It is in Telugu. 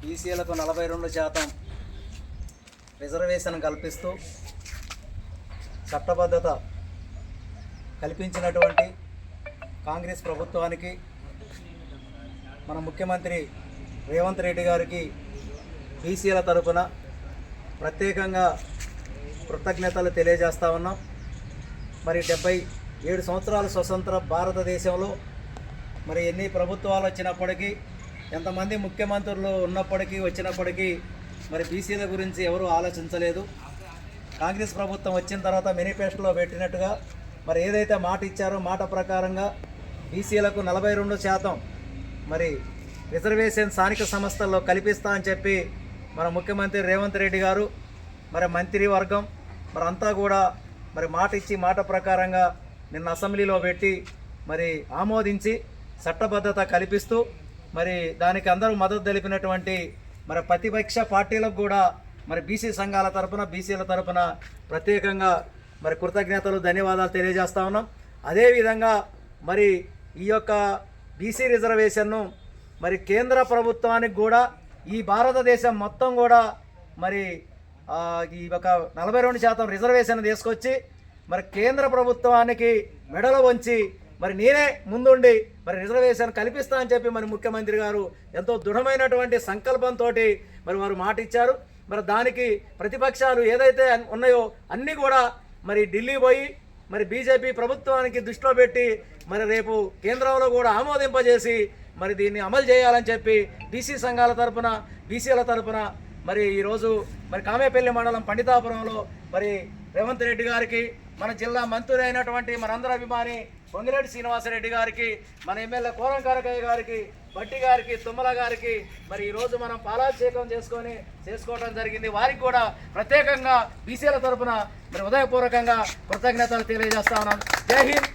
బీసీలకు నలభై రెండు శాతం రిజర్వేషన్ కల్పిస్తూ చట్టబద్ధత కల్పించినటువంటి కాంగ్రెస్ ప్రభుత్వానికి మన ముఖ్యమంత్రి రేవంత్ రెడ్డి గారికి బీసీల తరఫున ప్రత్యేకంగా కృతజ్ఞతలు తెలియజేస్తా ఉన్నాం. మరి డెబ్బై ఏడు సంవత్సరాల స్వతంత్ర భారతదేశంలో మరి ఎన్ని ప్రభుత్వాలు వచ్చినప్పటికీ ఎంతమంది ముఖ్యమంత్రులు ఉన్నప్పటికీ వచ్చినప్పటికీ మరి బీసీల గురించి ఎవరూ ఆలోచించలేదు. కాంగ్రెస్ ప్రభుత్వం వచ్చిన తర్వాత మేనిఫెస్టోలో పెట్టినట్టుగా మరి ఏదైతే మాట ఇచ్చారో మాట ప్రకారంగా బీసీలకు నలభై రెండు శాతం మరి రిజర్వేషన్ స్థానిక సంస్థల్లో కల్పిస్తా అని చెప్పి మన ముఖ్యమంత్రి రేవంత్ రెడ్డి గారు మరి మంత్రివర్గం మరి అంతా కూడా మరి మాట ఇచ్చి మాట ప్రకారంగా నిన్న అసెంబ్లీలో పెట్టి మరి ఆమోదించి చట్టబద్ధత కల్పిస్తూ మరి దానికి అందరూ మద్దతు తెలిపినటువంటి మరి ప్రతిపక్ష పార్టీలకు కూడా మరి బీసీ సంఘాల తరపున బీసీల తరపున ప్రత్యేకంగా మరి కృతజ్ఞతలు ధన్యవాదాలు తెలియజేస్తా ఉన్నాం. అదేవిధంగా మరి ఈ యొక్క బీసీ రిజర్వేషన్ను మరి కేంద్ర ప్రభుత్వానికి కూడా ఈ భారతదేశం మొత్తం కూడా మరి ఈ ఒక నలభై రెండు శాతం రిజర్వేషన్ తీసుకొచ్చి మరి కేంద్ర ప్రభుత్వానికి మెడలు వంచి మరి నేనే ముందుండి మరి రిజర్వేషన్ కల్పిస్తా అని చెప్పి మరి ముఖ్యమంత్రి గారు ఎంతో దృఢమైనటువంటి సంకల్పంతో మరి వారు మాట ఇచ్చారు మరి దానికి ప్రతిపక్షాలు ఏదైతే ఉన్నాయో అన్నీ కూడా మరి ఢిల్లీ పోయి మరి బీజేపీ ప్రభుత్వానికి దృష్టిలో పెట్టి మరి రేపు కేంద్రంలో కూడా ఆమోదింపజేసి మరి దీన్ని అమలు చేయాలని చెప్పి బీసీ సంఘాల తరపున బీసీల తరపున మరి ఈరోజు మరి కామేపల్లి మండలం పండితాపురంలో మరి రేవంత్ రెడ్డి గారికి మన జిల్లా మంత్రి అయినటువంటి మనందరి అభిమాని పొంగిరెడ్డి శ్రీనివాసరెడ్డి గారికి మన ఎమ్మెల్యే కోరంకారకయ్య గారికి బట్టి గారికి తుమ్మల గారికి మరి ఈరోజు మనం పాలాభిషేకం చేసుకొని చేసుకోవడం జరిగింది. వారికి కూడా ప్రత్యేకంగా బీసీల తరఫున మరి ఉదయపూర్వకంగా కృతజ్ఞతలు తెలియజేస్తా ఉన్నాం. జై హింద్!